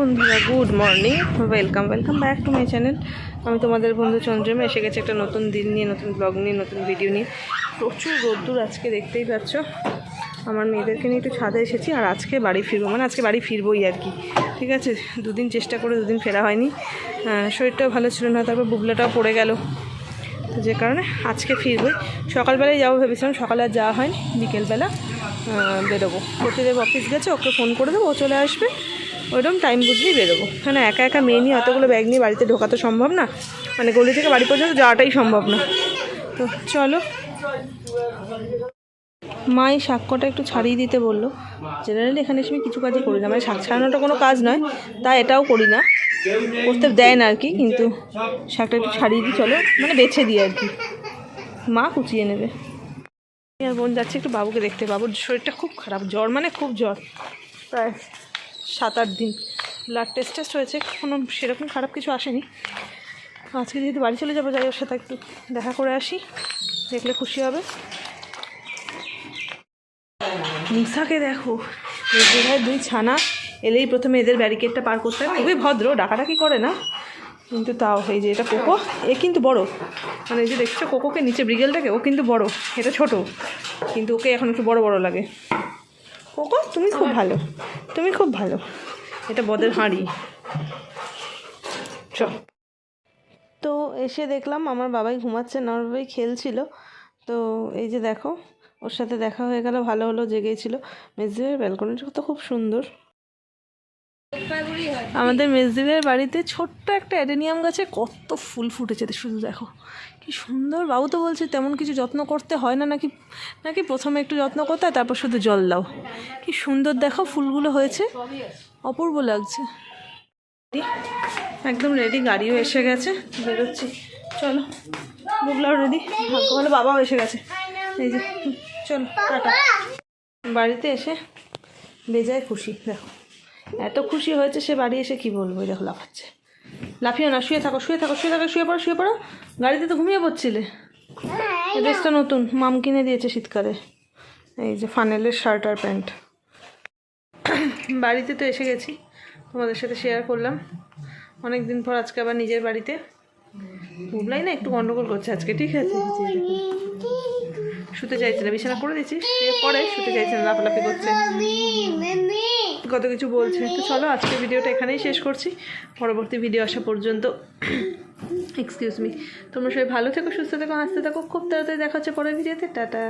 বন্ধুরা good morning welcome welcome back to my channel আমি তোমাদের বন্ধু চন্দ্রমা, এসে গেছে একটা নতুন দিন নিয়ে, নতুন ব্লগ নিয়ে, নতুন ভিডিও নিয়ে। প্রচুর রোদ্দুর আজকে, দেখতেই পাচ্ছ। আমার মেয়েদেরকে নিয়ে একটু ছাদে এসেছি আর আজকে বাড়ি ফিরবো। মানে আজকে বাড়ি ফিরবোই আর কি। ঠিক আছে? দুদিন চেষ্টা করে দুদিন ফেরা হয়নি। শরীরটাও ভালো ছিল না, তারপর বুবলাটাও পড়ে গেল। তো যে কারণে আজকে ফিরবই সকালবেলায় যাব ভেবেছিলাম, সকালে আর যাওয়া হয়নি। বিকেলবেলা বেরোবো। প্রতিদেব অফিস গেছে, ওকে ফোন করে দেবো, ও চলে আসবে। ওইরকম টাইম বুঝেই বেরোবো। কেন একা একা মেয়ে নিয়ে অতগুলো ব্যাগ নিয়ে বাড়িতে ঢোকা তো সম্ভব না? মানে গলি থেকে বাড়ি পর্যন্ত যাওয়াটাই সম্ভব না। তো চলো। মা এই কটা একটু ছাড়িয়ে দিতে বলল। জেনারেলি এখানে এসে আমি কিছু কাজই করি না। মানে শাক ছাড়ানোটা কোনো কাজ নয়, তাই এটাও করি না। করতে দেয় না আর কি, কিন্তু শাকটা একটু ছাড়িয়ে দিই, চলো। মানে বেছে দিই আর কি। মা কুচিয়ে নেবে। আর বোন যাচ্ছে একটু বাবুকে দেখতে। বাবুর শরীরটা খুব খারাপ, জ্বর মানে খুব জ্বর। প্রায় সাত আট দিন। ব্লাড টেস্ট টেস্ট হয়েছে, কোনো সেরকম খারাপ কিছু আসেনি। আজকে যেহেতু বাড়ি চলে যাব, যাই ওর সাথে একটু দেখা করে আসি, দেখলে খুশি হবে। মুসাকে দেখো ভাই দুই ছানা, এলেই প্রথমে এদের ব্যারিকেডটা পার করতে হয়। খুবই ভদ্র, ডাকাডাকি করে না। কিন্তু তাও, এই যে এটা কোকো, এ কিন্তু বড়। মানে এই যে দেখছ, কোকোকে নিচে ব্রিগেলটাকে ও কিন্তু বড়, এটা ছোট। কিন্তু ওকে এখন একটু বড় বড় লাগে। কোকো তুমি খুব ভালো। তুমি খুব ভালো। এটা বদের হাঁড়ি। চ তো এসে দেখলাম আমার বাবাই ঘুমাচ্ছে না আমার বাবাই খেলছিল। তো এই যে দেখো ওর সাথে দেখা হয়ে গেল ভালো হলো জেগেছিল। মেজদিদের ব্যালকনিটা তো খুব সুন্দর। আমাদের মেজদিদের বাড়িতে ছোট্ট একটা অ্যাডেনিয়াম গাছে কত ফুল ফুটেছে শুধু দেখো। কি সুন্দর, বাবু তো বলছে তেমন কিছু যত্ন করতে হয় না, নাকি নাকি প্রথমে একটু যত্ন করতে হয়, তারপর শুধু জল দাও। কি সুন্দর, দেখো, ফুলগুলো হয়েছে। অপূর্ব লাগছে। একদম রেডি গাড়িও এসে গেছে, বেরোচ্ছি। চলো, বুবলাও রেডি ভালো বাবাও এসে গেছে। এই যে, চলো, টাটা। বাড়িতে এসে বেজায় খুশি, দেখো। এত খুশি হয়েছে সে বাড়ি এসে কি বলব? দেখো লাফাচ্ছে। লাফিও না শুয়ে থাকো শুয়ে থাকো শুয়ে থাকো শুয়ে পড়ো শুয়ে পড়ো। গাড়িতে তো ঘুমিয়ে পড়ছিলে। এই ড্রেসটা নতুন মাম কিনে দিয়েছে শীতকালে। এই যে ফানেলের শার্ট আর প্যান্ট। বাড়িতে তো এসে গেছি তোমাদের সাথে শেয়ার করলাম। অনেক দিন পর আজকে আবার নিজের বাড়িতে। বুবলাই না একটু গন্ডগোল করছে আজকে ঠিক আছে? শুতে চাইছে না বিছানা করে দিচ্ছি সে পরে শুতে চাইছে না লাফালাফি করছে। কত কিছু বলছে। তো চলো আজকে ভিডিওটা এখানেই শেষ করছি। পরবর্তী ভিডিও আসা পর্যন্ত এক্সকিউজ মি তোমরা সবাই ভালো থেকো, সুস্থ থেকো, হাসতে থাকো, খুব তাড়াতাড়ি দেখা হচ্ছে পরের ভিডিওতে। টাটা।